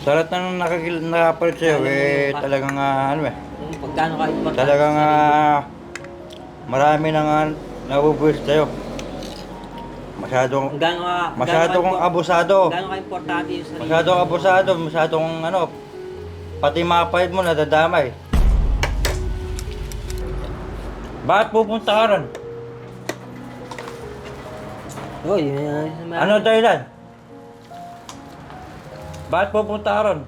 Sa lahat na nakakil nakapalit sa'yo, eh, talagang ah, ano eh, Kung pagkano ka importante talagang ah, marami nang uh, nabubuwis sa'yo. Masyadong, gaano ka... masyado kong abusado. Gaano ka importante yung sarili masyado kong abusado, masyadong ano, pati mga pahit mo nadadamay. Bakit pupunta ka ron? Oh, yun yun. yun. Ano dahilan? Bakit pupunta ka ron?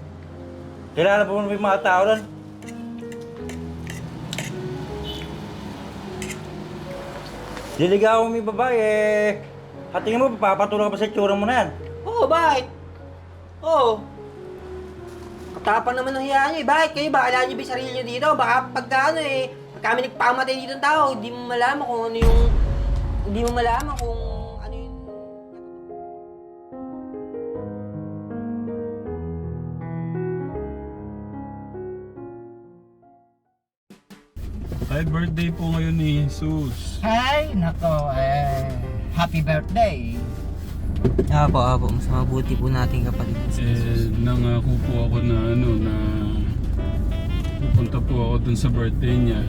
Kilala mo yung mga tao ron? Diligaw mo yung babae eh. Hatingin mo, papatulong ka pa sa itsura mo na yan. Oo, oh, bakit? Oo. Katapang naman ng hiya niyo eh. Bakit kayo? Baka alam niyo ba yung sarili niyo dito? Baka pagka ano eh, pag kami nagpamatay dito ng tao, hindi mo malaman kung ano yung... Hindi mo malaman kung birthday po ngayon ni Jesus. Ay, nako, eh, happy birthday. Apo, apo. Mas mabuti po natin kapatid. Eh, nangako po ako na ano, na pupunta po ako dun sa birthday niya.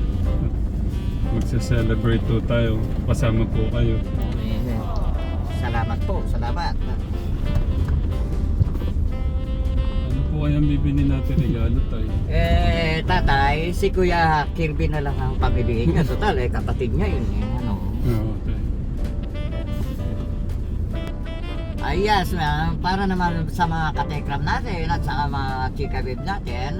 Magsa-celebrate po tayo. Kasama po kayo. Salamat po, salamat. Ano po kayang bibili natin regalo tayo? Eh, tatay, si Kuya Kirby na lang ang pamilihin niya. Total, eh, kapatid niya yun. Eh, ano. Ah, okay. Ay, yes, ma'am. Para naman sa mga katekram natin at sa mga chika babe natin,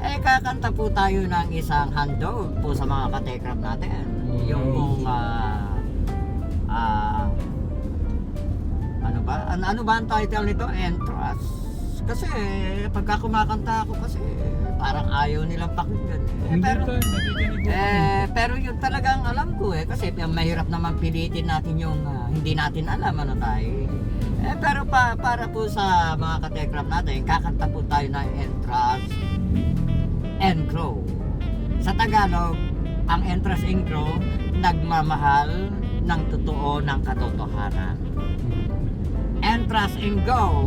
eh, kakanta po tayo ng isang handog po sa mga katekram natin. Yung pong, ah, ah, ano ba? Ano, ano ba ang title nito? Entrance. Kasi, pagka kumakanta ako kasi, parang ayaw nilang pakinggan. Eh, Hindi pero, tayo, nakikinig eh, pero yun talagang alam ko eh kasi mahirap naman pilitin natin yung ah, hindi natin alam ano tayo. Eh, pero pa, para po sa mga katekram natin, kakanta po tayo ng entrance and grow. Sa Tagalog, ang entrance and grow, nagmamahal ng totoo ng katotohanan. Entrance and go.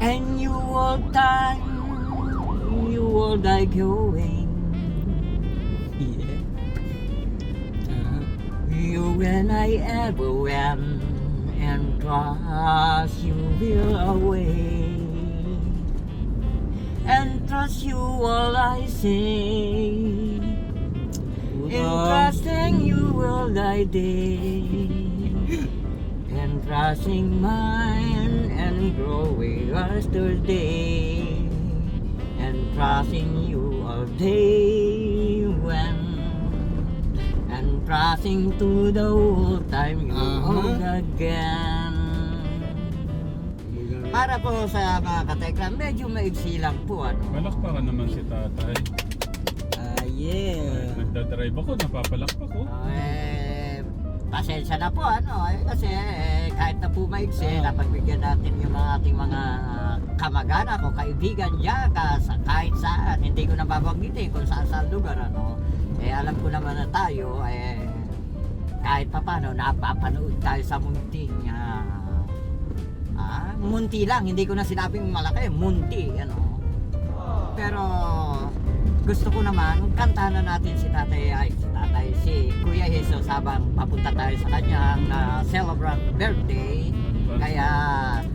And you will die, you will die going. Yeah. Uh-huh. You and I ever went and trust you will away. And trust you all I say. In trusting you will die day. Trusting mine and growing yesterday. And trusting you all day when and trusting to the whole time you Uh-huh. hold again. Para po sa mga katekram, medyo maigsi lang po ano. Palakpakan naman si tatay. Ah, yeah. Nagdadrive ako, napapalakpak ko. Eh, pasensya na po ano eh, kasi eh, kahit na po maigsi, napagbigyan natin yung mga ating mga kamag-anak o kaibigan dyan ka, sa, kahit saan, hindi ko nababanggitin kung saan saan lugar ano. Eh alam ko naman na tayo eh kahit pa paano napapanood tayo sa munting ah, ah, munti lang, hindi ko na sinabing malaki, munti ano. Pero gusto ko naman kantahan na natin si Tatay ay si Tatay si Kuya Jesus habang papunta tayo sa kanyang na celebrate birthday. Kaya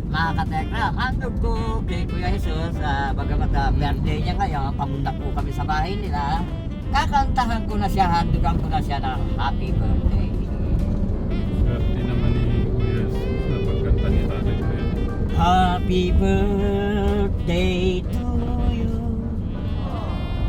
mga katekram, handog ko kay Kuya Jesus uh, bagamat ah, birthday niya ngayon, papunta po kami sa bahay nila. Kakantahan ko na siya, handugan ko na siya ng happy birthday. Swerte naman ni Kuya sa pagkanta ni tatay. Happy birthday to.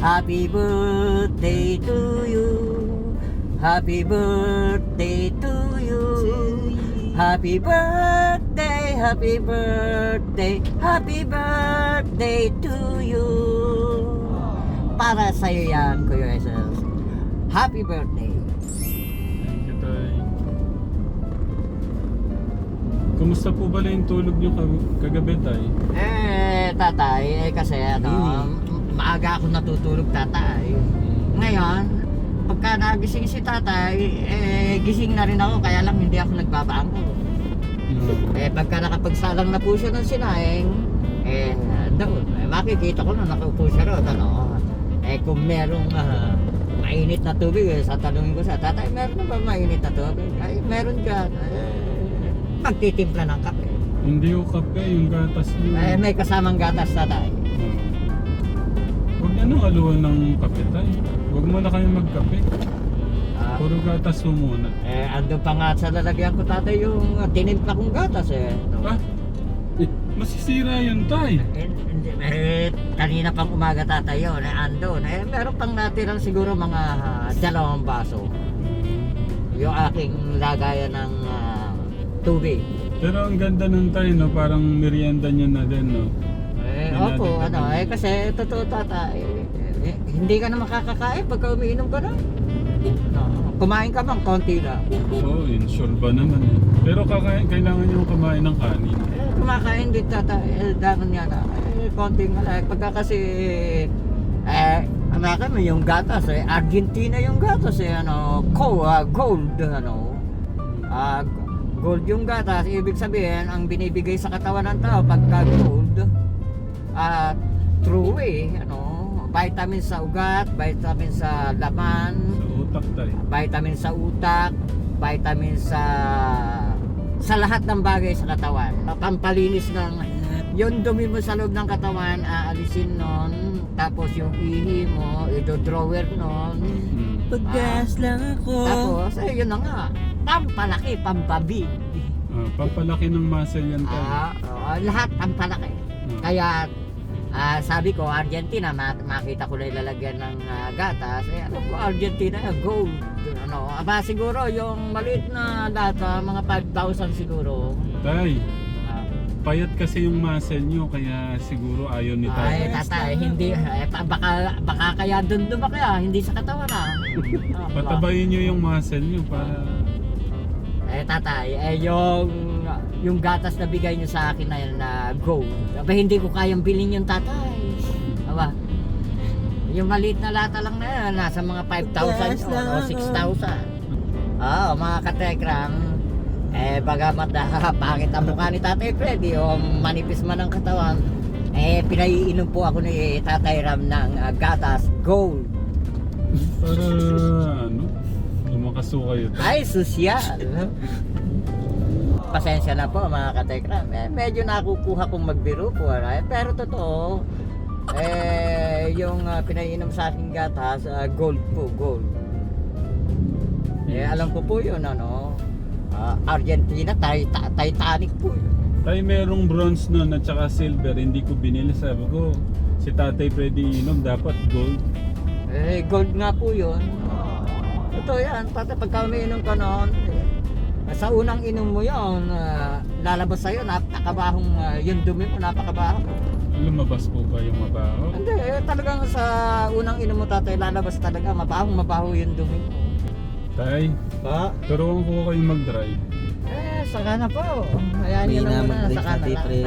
Happy birthday to you. Happy birthday to you. Happy birthday, happy birthday, happy birthday to you. Para sa iyo yan, Kuya Jesus. Happy birthday. Thank you, Tay. Kumusta po ba yung tulog niyo kag- kagabi, Tay? Eh, tatay, eh, kasi ano, maaga ako natutulog, tatay. Ngayon, pagka nagising si tatay, eh, gising na rin ako, kaya lang hindi ako nagbabango. No. Eh, pagka nakapagsalang na po siya ng sinaing, eh, doon, eh, makikita ko na nakaupo siya roon, ano. Eh, kung merong ah, mainit na tubig, eh, sa tanongin ko sa tatay, meron na ba mainit na tubig? Ay, meron dyan. Eh, magtitimpla ng kape. Hindi ko kape, yung gatas niyo. Eh, may kasamang gatas tatay. Niya nang aluhan ng kape, Tay. Huwag mo na kayo magkape. Ah, Puro gatas mo muna. eh, ando pa nga sa lalagyan ko tatay yung ah, tinimpla kong gatas eh. No? Ah, eh, masisira yun, Tay. Eh, hindi, eh, kanina pang umaga tatay yun, eh, andon. Eh, meron pang natirang siguro mga ah, dalawang baso. Yung aking lagayan ng ah, tubig. Pero ang ganda ng Tay, no? Parang merienda niyo na din, no? Eh, opo, din ano, kami. eh, kasi totoo tatay. Eh, eh, hindi ka na makakakain pagka umiinom ka na. No, kumain ka bang konti lang. Oo, yun, sure ba naman eh. Pero kakain, kailangan niyo kumain ng kanin. Eh, kumakain din tatay. Eh, dapat nga na. Eh, konting malaki. Pagka kasi, eh, ang kami yung gatas eh. Argentina yung gatas eh. Ano, co, ah, gold, ano. Ah, gold yung gatas. Ibig sabihin, ang binibigay sa katawan ng tao pagka gold, ah, true eh, ano. Vitamin sa ugat, vitamin sa laman, Sa utak, Tay. vitamin sa utak, vitamin sa sa lahat ng bagay sa katawan. Pampalinis ng yung dumi mo sa loob ng katawan, aalisin nun. Tapos yung ihi mo, ito-drawer nun. Hmm. Paggas lang ako. Tapos, eh, yun na nga. Pampalaki, pampabig. Ah, papalaki ng muscle yan, Tay. Ah, oh, lahat pampalaki. Kaya, ah, sabi ko, Argentina, ma- makita ko na ilalagyan ng ah, gatas. Eh, alam ko, Argentina, gold. Ano, aba, siguro, yung maliit na data, mga 5,000 siguro. Tay, Ah, payat kasi yung muscle niyo, kaya siguro ayaw ni ay, Tay. tatay, hindi, eh, baka, baka kaya dun lumaki ah, hindi sa katawan ah. Patabayin niyo yung muscle niyo para... Eh tatay, eh yung yung gatas na bigay niyo sa akin na yan na gold. Aba hindi ko kayang bilhin yung tatay. Aba. Yung maliit na lata lang na yan, nasa mga 5,000 yun, o 6,000. Oo, mga katekram, eh bagamat na pangit ang mukha ni Tatay Freddy o manipis man ang katawan, eh pinaiinom po ako ni Tatay Ram ng ah, gatas gold. Para ano? Lumakas ho kayo. Ay, sosyal. Pasensya na po mga katekram. Eh, medyo nakukuha kong magbiro po. Eh, pero totoo, eh, yung uh, pinainom sa aking gatas, ah, gold po, gold. Eh, alam ko po yun, ano, ah, Argentina, ti- ta- Titanic po yun. Tay, merong bronze nun at saka silver. Hindi ko binili. Sabi ko, si tatay pwede inom. Dapat gold. Eh, gold nga po yun. Totoo yan, pati pagka umiinom ka noon, sa unang inom mo yun, ah, lalabas sa'yo, napakabahong, ah, yung dumi mo, napakabaho. Lumabas po ba yung mabaho? Hindi, eh, talagang sa unang inom mo tatay, lalabas talaga, mabahong mabaho yung dumi mo. Tay, Ba? turuan ko kayo mag-drive. Eh, saka na po. Hayaan May nyo na muna, saka na lang, tatay.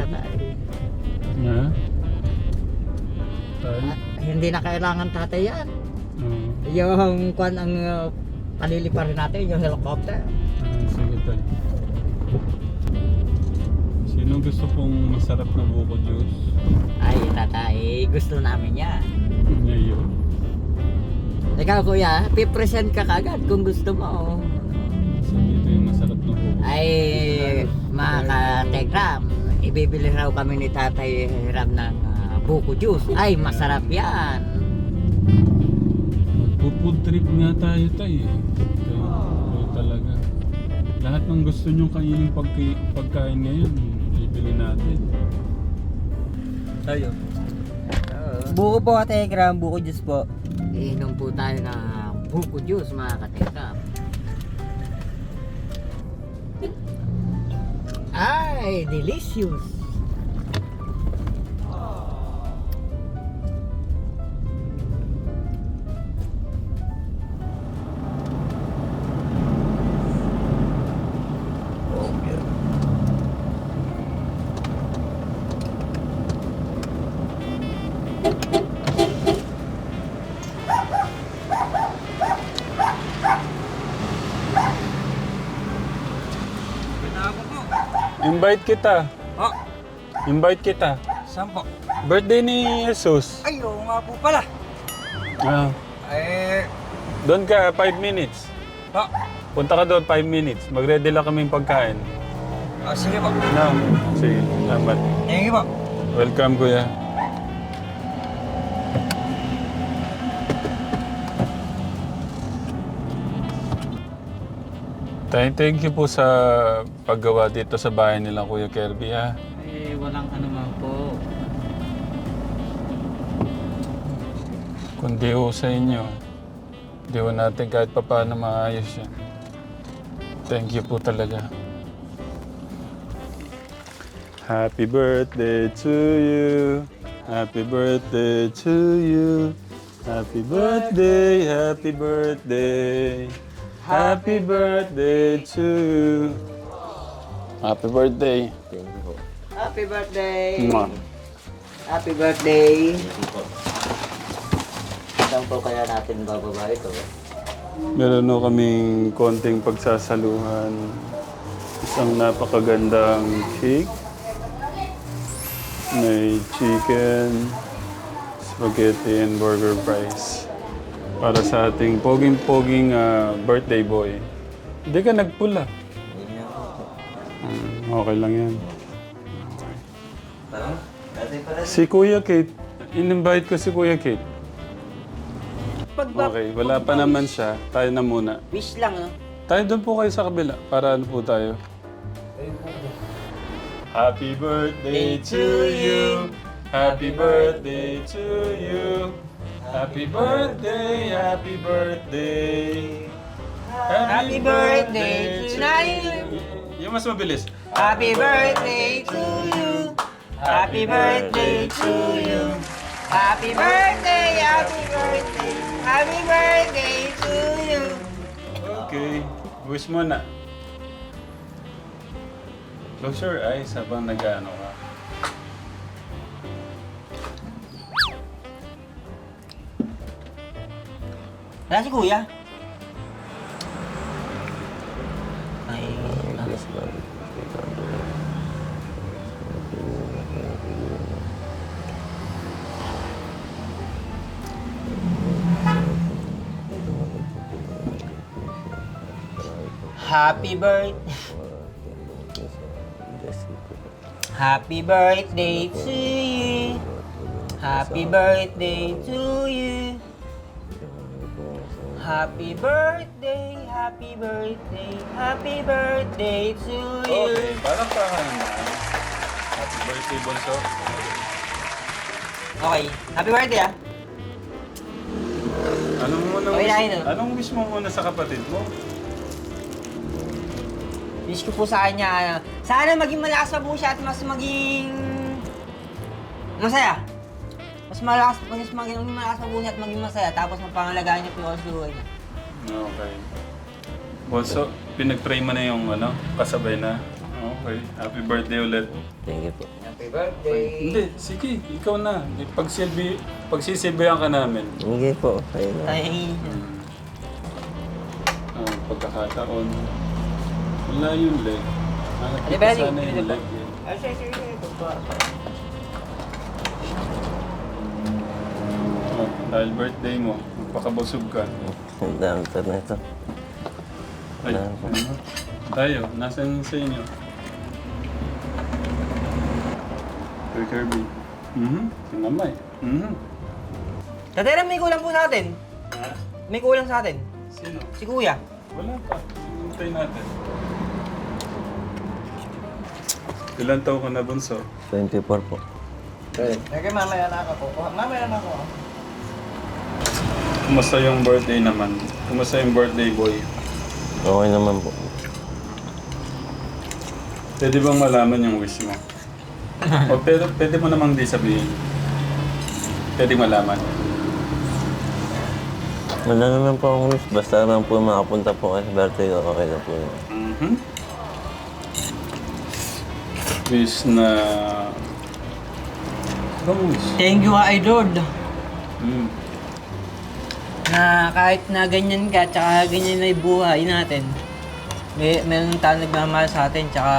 Nga? Tay? At hindi na kailangan tatay yan. Oo. Yung kwan ang uh, paliliparin natin, yung helicopter. Ah, sige tay. Sino gusto pong masarap na buko juice? Ay, tatay, gusto namin yan. Ngayon. Ikaw kuya, pipresent ka kagad kung gusto mo. So dito yung masarap na buko. Ay, mga ka-tegram, ibibili raw kami ni Tatay Ram ng ah, buko juice. Ay, masarap yan. Magpo-food trip nga tayo tay eh. Kaya. Lahat ng gusto nyo kainin pagki, pagkain ngayon, bibili natin. Tayo. Buko po katekram, buko juice po. Iinom po tayo ng buko juice mga ka-tegram. ay delicious. Invite kita. Oh, Invite kita. saan po? Birthday ni Jesus. Ay, oo nga po pala. Ah, Eh, doon ka, 5 minutes. po. Punta ka doon, 5 minutes. Mag-ready lang kaming pagkain. Ah, sige po. No. Sige, salamat. Thank you po. Welcome, kuya. Thank, thank you po sa paggawa dito sa bahay nila, Kuya Kirby, ha? Eh, walang ano man po. Kundi ho sa inyo, di ho natin kahit pa paano maayos yan. Thank you po talaga. Happy birthday to you. Happy birthday to you. Happy birthday, happy birthday. Happy birthday to you. Happy birthday. Happy birthday! Mwah. Happy birthday! Saan po kaya natin bababa ito? Meron no kaming konting pagsasaluhan. Isang napakagandang cake. May chicken, spaghetti, and burger fries. Para sa ating poging-poging ah, birthday boy. Hindi ka nagpula. Hmm, okay lang yan. Si Kuya Kate, in-invite ko si Kuya Kate. Okay, wala pa naman siya. Tayo na muna. Wish lang, no? Tayo doon po kayo sa kabila para ano po tayo. Happy birthday to you. Happy birthday to you. Happy birthday, happy birthday. Happy birthday to you. Yung mas mabilis. Happy birthday to you. Happy birthday to you. Happy birthday, happy birthday, happy birthday to you. Okay. Wish mo na. Close your eyes habang nag-ano ka. Wala si kuya. Ay, Happy birthday. Happy birthday to you. Happy birthday to you. Happy birthday, happy birthday, happy birthday to you. Okay, parang pa ka naman. Happy birthday, Bonso. Okay, happy birthday ah. Anong muna Okay, wish, no? anong wish mo muna sa kapatid mo? Wish ko po sa kanya, ano, sana maging malakas pa po siya at mas maging masaya. Malakas, mas maging, maging malakas po niya at maging masaya. Tapos mapangalagaan niya po yung sa buhay niya. Okay. Bonso, pinag-pray mo na yung ano, kasabay na. Okay. Happy birthday ulit. Thank you po. Happy birthday. Hindi, sige, ikaw na. Pagsilbi, pagsisilbihan ka namin. Hindi po. Ayun na. Ay, Hmm. Ah, pagkakataon. Wala yung leg. Hanap Ano kita ba, sana Ling? yung leg. eh. ay, sige, sige, sige. Oh, dahil birthday mo, magpakabusog ka. Ang dami pa na ito. Ay, Wala pa. ano? Tayo, nasan sa inyo? Kuya Kirby. Mhm. Si Mamay. Mhm. Tatera, may kulang po sa atin. Ha? May kulang sa atin. Sino? Si kuya. Wala pa. Hintay natin. Ilan taon ka na, Bunso? 24 po. Sige, mamaya na ako po. Mamaya na ako. Kumusta yung birthday naman? Kumusta yung birthday boy? Okay naman po. Pwede bang malaman yung wish mo? o pero pwede mo namang di sabihin. Pwede malaman. Wala naman po akong wish. Basta naman po makapunta po kayo sa birthday ko, okay na po yun. Mhm. Wish na... Bang wish? Thank you, Idol. Mm. Na kahit na ganyan ka, tsaka ganyan na yung buhay natin, may meron tayong nagmamahal sa atin, tsaka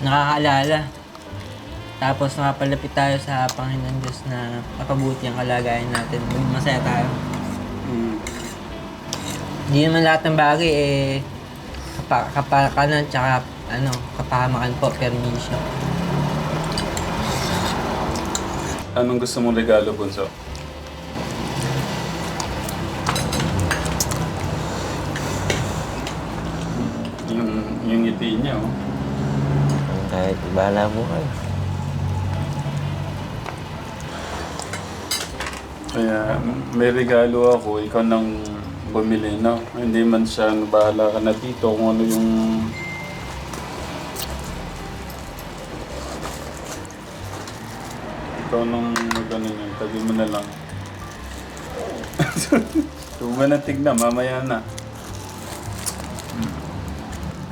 nakakaalala. Tapos nakapalapit tayo sa Panginoon Diyos na mapabuti ang kalagayan natin. Masaya tayo. Mm. Hindi naman lahat ng bagay eh kapa, kapakanan tsaka ano, kapahamakan po, permission. Anong gusto mong regalo, Bunso? Yung, ngiti niya, oh. Kahit bahala po kayo. Kaya may regalo ako, ikaw nang bumili, no? Hindi man siya, ano, bahala ka na dito kung ano yung... Ikaw nang magano yun, tabi mo na lang. Huwag mo na tignan, mamaya na.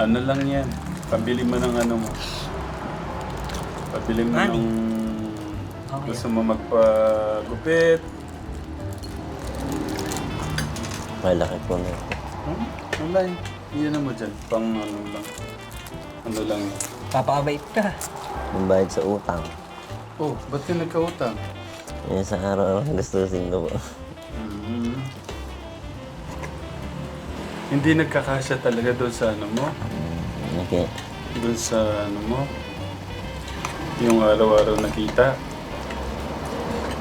Ano lang yan, pabili mo ng ano mo. Pabili mo Money. ng... Okay. Gusto mo magpagupit, Malaki po na ito. Hmm? Wala eh. Iyan mo dyan. Pang ano lang. Ano lang yun. Papakabait ka. Yung bayad sa utang. Oh, ba't ka nagkautang? Yan sa araw-araw gustusin ko po. Hindi nagkakasya talaga doon sa ano mo? Okay. Doon sa ano mo? Yung araw-araw nakita.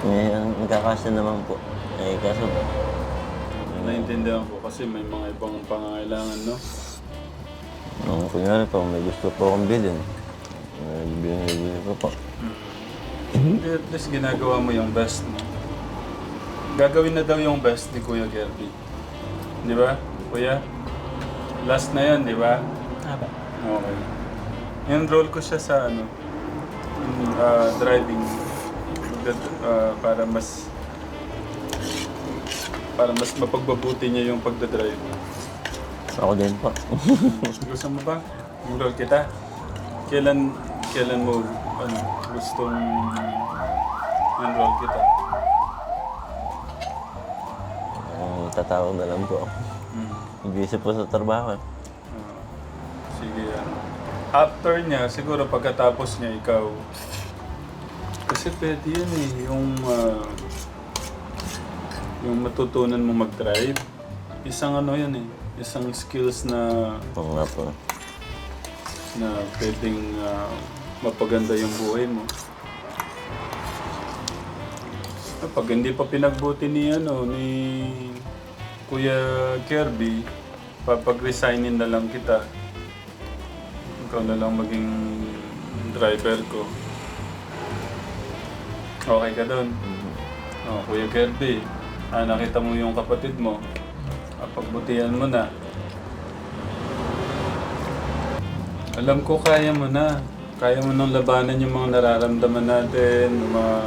Eh, ang magkakasya naman po. Eh, kaso, Naintindihan ko kasi may mga ibang pangangailangan, no? nung kunyari po, may gusto po akong bilhin. Eh, Bibili ko po. Hindi, at least ginagawa mo yung best mo. Gagawin na daw yung best ni Kuya Gerby. Di ba, Kuya? Last na yan, di ba? Aba. Okay. Enroll ko siya sa ano, ah, driving ah, para mas para mas mapagbabuti niya yung pagdadrive. Ako din po. Gusto mo ba? Enroll kita? Kailan kailan mo ano, gustong enroll kita? Ang tatawag na lang po ako. Hmm. Busy po sa trabaho. Ah, sige yan. After niya, siguro pagkatapos niya ikaw. Kasi pwede yan eh, yung ah, yung matutunan mo mag-drive. Isang ano yan eh, isang skills na Oo nga po. na pwedeng ah, mapaganda yung buhay mo. Pag hindi pa pinagbuti ni ano ni Kuya Kirby, papag-resignin na lang kita. Ikaw na lang maging driver ko. Okay ka doon? Oh, Kuya Kirby, ah, nakita mo yung kapatid mo. Ah, pagbutihan mo na. Alam ko kaya mo na. Kaya mo nang labanan yung mga nararamdaman natin, yung mga...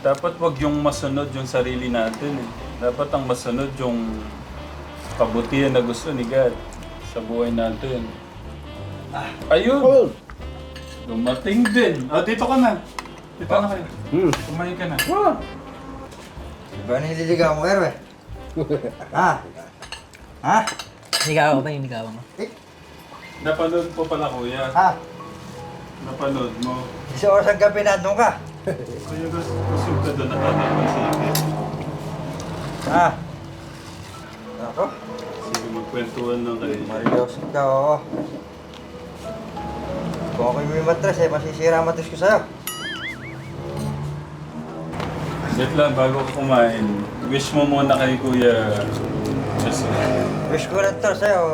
Dapat wag yung masunod yung sarili natin eh. Dapat ang masunod yung kabutihan na gusto ni God sa buhay natin. Ayun! Dumating din. Ah, dito ka na. Dito na kayo. Kumain ka na. Diba nililigaw mo, Erwe? ha? Ha? Ligaw ba yung ligaw mo? Napanood po pala kuya. Ha? Napanood mo. Isa oras ang gabi na ka. Kuya, gusto gusto ka doon nakakapansin. Ha? Ako? Sige, magkwentuhan lang kayo. Marios ka, oo. Kung ako'y may matres, eh, masisira ang matres ko sa'yo. Wait lang, bago ka kumain, wish mo muna kay Kuya Jesus. Wish ko rin to sa'yo.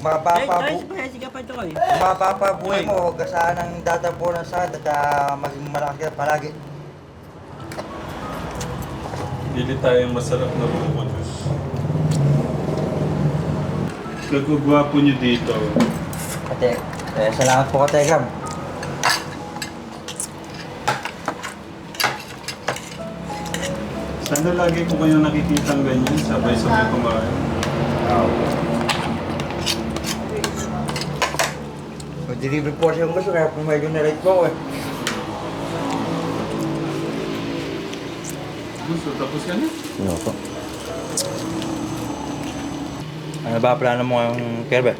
Mapapa Ay, bu- ay, sige pa ito kayo. mapapa buhay mo, huwag ka sanang dadapunan sa at ah, maging malaki palagi. Bili tayong masarap na buko juice. kagugwapo niyo dito. Ate, eh, salamat po ka, Tegram. Sana lagi ko kayo nakikitang ganyan, sabay-sabay kumain. Mag-deliver po kasi yung gusto, kaya po medyo na-late po ako eh. Gusto, tapos ka na? Ano po? Ano ba plano mo ngayong Kerbe?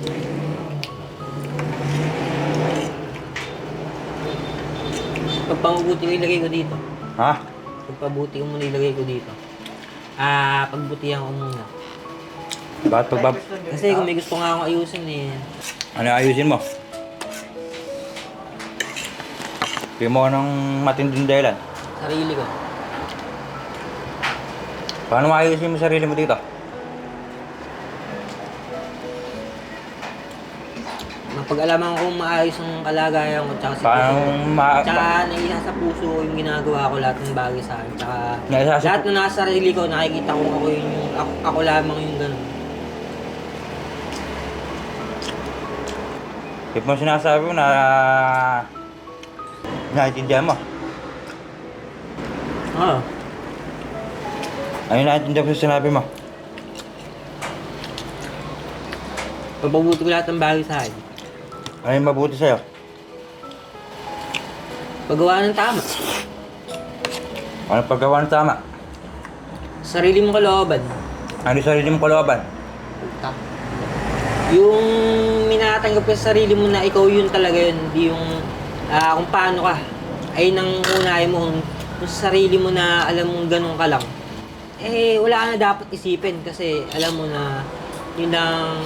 Pagpangubuti ko ilagay ko dito. Ha? Pagpabuti ko muna ilagay ko dito. Ah, pagbutihan ko muna. Bakit pagbab... Kasi kung may gusto nga akong ayusin eh. Ano ayusin mo? Bigyan mo ko ng matinding dahilan. Sarili ko. Paano maayusin mo sarili mo dito? Mapag-alaman ko kung maayos ang kalagayan ko tsaka sa Paano puso. ma... Tsaka naisa sa puso ko yung ginagawa ko lahat ng bagay sa akin. Tsaka Naisa sa- lahat na nasa sarili ko, nakikita ko ako yun yung, ako, ako lamang yung ganun. If mo sinasabi mo na... Naintindihan mo. Oo. Yung naintindihan ko sa sinabi mo? Pagpabuti ko lahat ng bagay sa akin. Ano yung mabuti sa'yo? Paggawa ng tama. Ano paggawa ng tama? Sarili mong kalooban. Ano yung sarili mong kalooban? Yung minatanggap ka sa sarili mo na ikaw yun talaga yun, hindi yung ah, kung paano ka. Ay nang unahin mo, kung sa sarili mo na alam mong ganun ka lang. Eh, wala ka na dapat isipin kasi alam mo na yun ang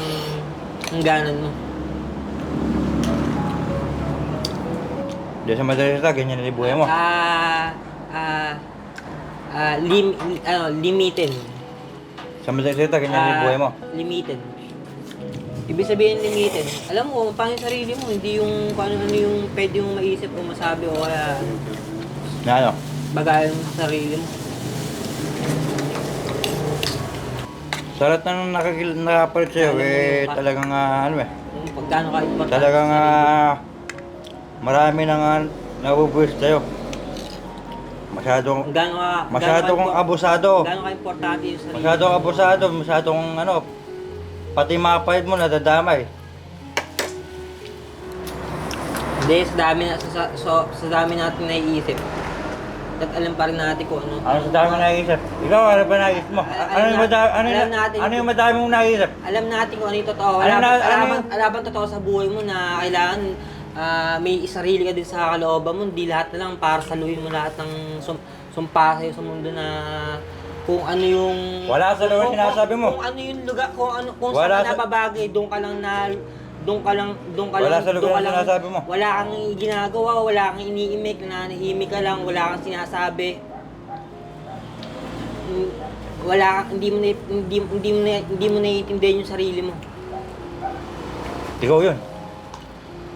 hangganan mo. Diyan sa madali sa ganyan na buhay mo. Ah, ah, ah, lim, ano, limited. Sa madali sa ganyan na buhay mo. Ah, Limited. Ibig sabihin limited. Alam mo, yung sarili mo, hindi yung kung ano, ano yung pwede yung maisip o masabi o kaya Na ano? bagayan mo sa sarili mo. Sa lahat ng nakakil nakapalit sa'yo, eh, talagang ah, ano eh. Kung pagkano ka importante Talagang mo. ah, marami nang uh, nabubuwis sa'yo. Masyadong, gaano ka, masyado kong abusado. Gaano ka importante yung sarili Masyado kong abusado, masyadong ano, pati mga pahit mo nadadamay. Hindi, sa dami, na, sa, sa, so, sa dami natin naiisip. At alam pa rin natin kung ano. Ano sa dami naisip? Ikaw, ano ba naisip mo? Al- Ano yung madami, ano, alam yung- natin- ano yung madami mong naisip? Alam natin kung ano yung totoo. Alam Alam, na- alam, alam, alam totoo sa buhay mo na kailangan ah, may sarili ka din sa kalooban mo. Hindi lahat na lang para saluhin mo lahat ng sum, sumpa sa'yo sa mundo na kung ano yung... Wala sa lugar kung- sinasabi mo. Kung ano yung lugar, kung ano, kung Wala saan sa- ka nababagay, doon ka lang na... Doon ka lang, doon ka Wala lang, sa lugar doon ka na lang, sinasabi mo. Wala kang ginagawa, wala kang iniimik, nanahimik ka lang, wala kang sinasabi. Mm, Wala kang, hindi mo na, hindi, hindi mo na, hindi mo naiintindihan yung sarili mo. Ikaw yun.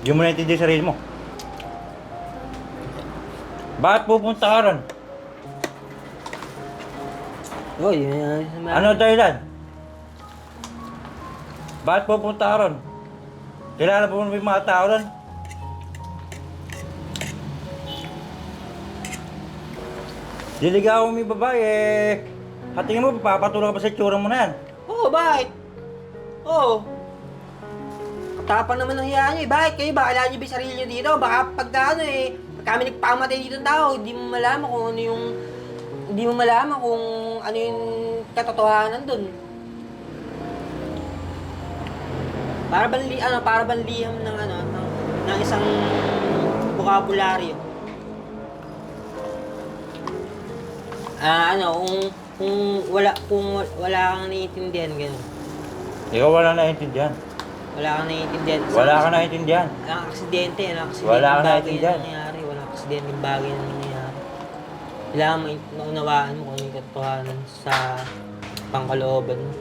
Hindi mo naintindihan yung sarili mo. Bakit pupunta ka ron? Yun. Ano dahilan? Bakit pupunta ka ron? Kilala mo ba yung mga tao ron? Diligaw mo yung babae eh. Hatingin mo, papatulong ka ba sa itsura mo na yan? Oo, oh, bakit? Oo. Oh. Katapang naman ng hiya niyo eh. Bakit kayo ba? Alam niyo ba yung sarili niyo dito? Baka pagka ano eh, pag kami nagpamatay dito ng tao, hindi mo malaman kung ano yung... Hindi mo malaman kung ano yung katotohanan dun. Para bang ano, para bang liham ng ano, ng, ng isang bokabularyo. Ah, ano, kung kung wala kung wala kang naiintindihan ganun. Ikaw wala naiintindihan. Wala kang naiintindihan. Wala ka naiintindihan. Ang aksidente, ang aksidente Wala kang naiintindihan. nangyayari. Wala kang aksidente bagay na nangyayari. Kailangan ma- maunawaan mo kung ano yung katotohanan sa pangkalooban mo.